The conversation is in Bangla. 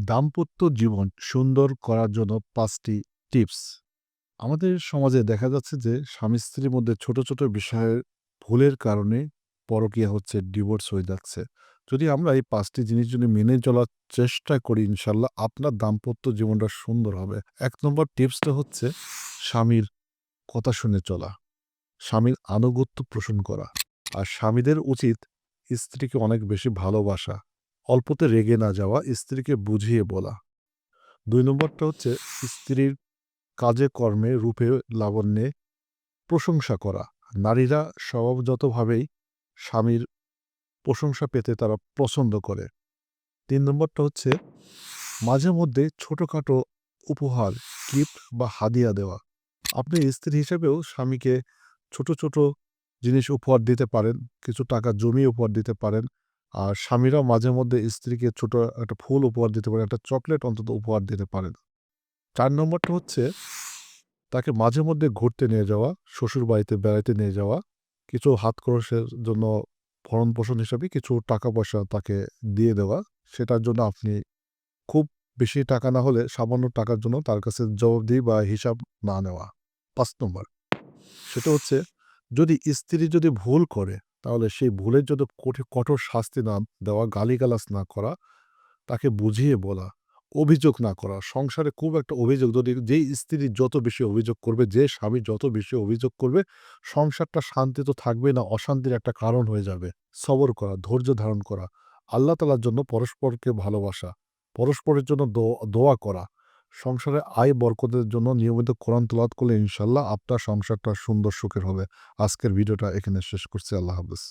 দাম্পত্য জীবন সুন্দর করার জন্য পাঁচটি টিপস। আমাদের সমাজে দেখা যাচ্ছে যে, স্বামী স্ত্রীর মধ্যে ছোট ছোট বিষয়ের ভুলের কারণে পরকীয়া হচ্ছে ডিভোর্স হয়ে যাচ্ছে। যদি আমরা এই পাঁচটি জিনিস যদি মেনে চলার চেষ্টা করি, ইনশাল্লাহ আপনার দাম্পত্য জীবনটা সুন্দর হবে। এক নম্বর টিপসটা হচ্ছে স্বামীর কথা শুনে চলা। স্বামীর আনুগত্য পোষণ করা। আর স্বামীদের উচিত স্ত্রীকে অনেক বেশি ভালোবাসা। অল্পতে রেগে না যাওয়া স্ত্রীকে বুঝিয়ে বলা। দুই নম্বরটা হচ্ছে স্ত্রীর কাজে কর্মে রূপে লাবণ্যে প্রশংসা করা। নারীরা স্বভাবগতভাবেই স্বামীর প্রশংসা পেতে তারা পছন্দ করে। তিন নম্বরটা হচ্ছে মাঝে মধ্যে ছোটোখাটো উপহার, গিফট বা হাদিয়া দেওয়া। আপনি স্ত্রী হিসেবেও স্বামীকে ছোট ছোট জিনিস উপহার দিতে পারেন, কিছু টাকা জমিয়ে উপহার দিতে পারেন আর স্বামীরাও মাঝে মধ্যে স্ত্রীকে ছোট একটা ফুল উপহার দিতে পারে, একটা চকলেট অন্তত উপহার দিতে পারেন চার নম্বরটা হচ্ছে তাকে মাঝে মধ্যে ঘুরতে নিয়ে যাওয়া, শ্বশুর বাড়িতে বেড়াতে নিয়ে যাওয়া, কিছু হাত খরচের জন্য ভরণ পোষণ হিসাবে কিছু টাকা পয়সা তাকে দিয়ে দেওয়া, সেটার জন্য আপনি খুব বেশি টাকা না হলে সামান্য টাকার জন্য তার কাছে জবাবদিহি বা হিসাব না নেওয়া। পাঁচ নম্বর, সেটা হচ্ছে যদি স্ত্রী যদি ভুল করে তাহলে সেই ভুলের জন্য কঠি- কঠোর শাস্তি না দেওয়া, গালিগালাজ না করা, তাকে বুঝিয়ে বলা, অভিযোগ না করা, সংসারে খুব একটা অভিযোগ যদি যেই স্ত্রী যত বেশি অভিযোগ করবে, যে স্বামী যত বেশি অভিযোগ করবে, সংসারটা শান্তি তো থাকবে না, অশান্তির একটা কারণ হয়ে যাবে। সবর করা, ধৈর্য ধারণ করা, আল্লাহ তালার জন্য পরস্পরকে ভালোবাসা, পরস্পরের জন্য দোয়া করা সংসারে আয় বরকতের জন্য নিয়মিত কোরআন তোলাত করলে ইনশাল্লাহ আপনার সংসারটা সুন্দর সুখের হবে। আজকের ভিডিওটা এখানে শেষ করছি। আল্লাহ হাফেজ।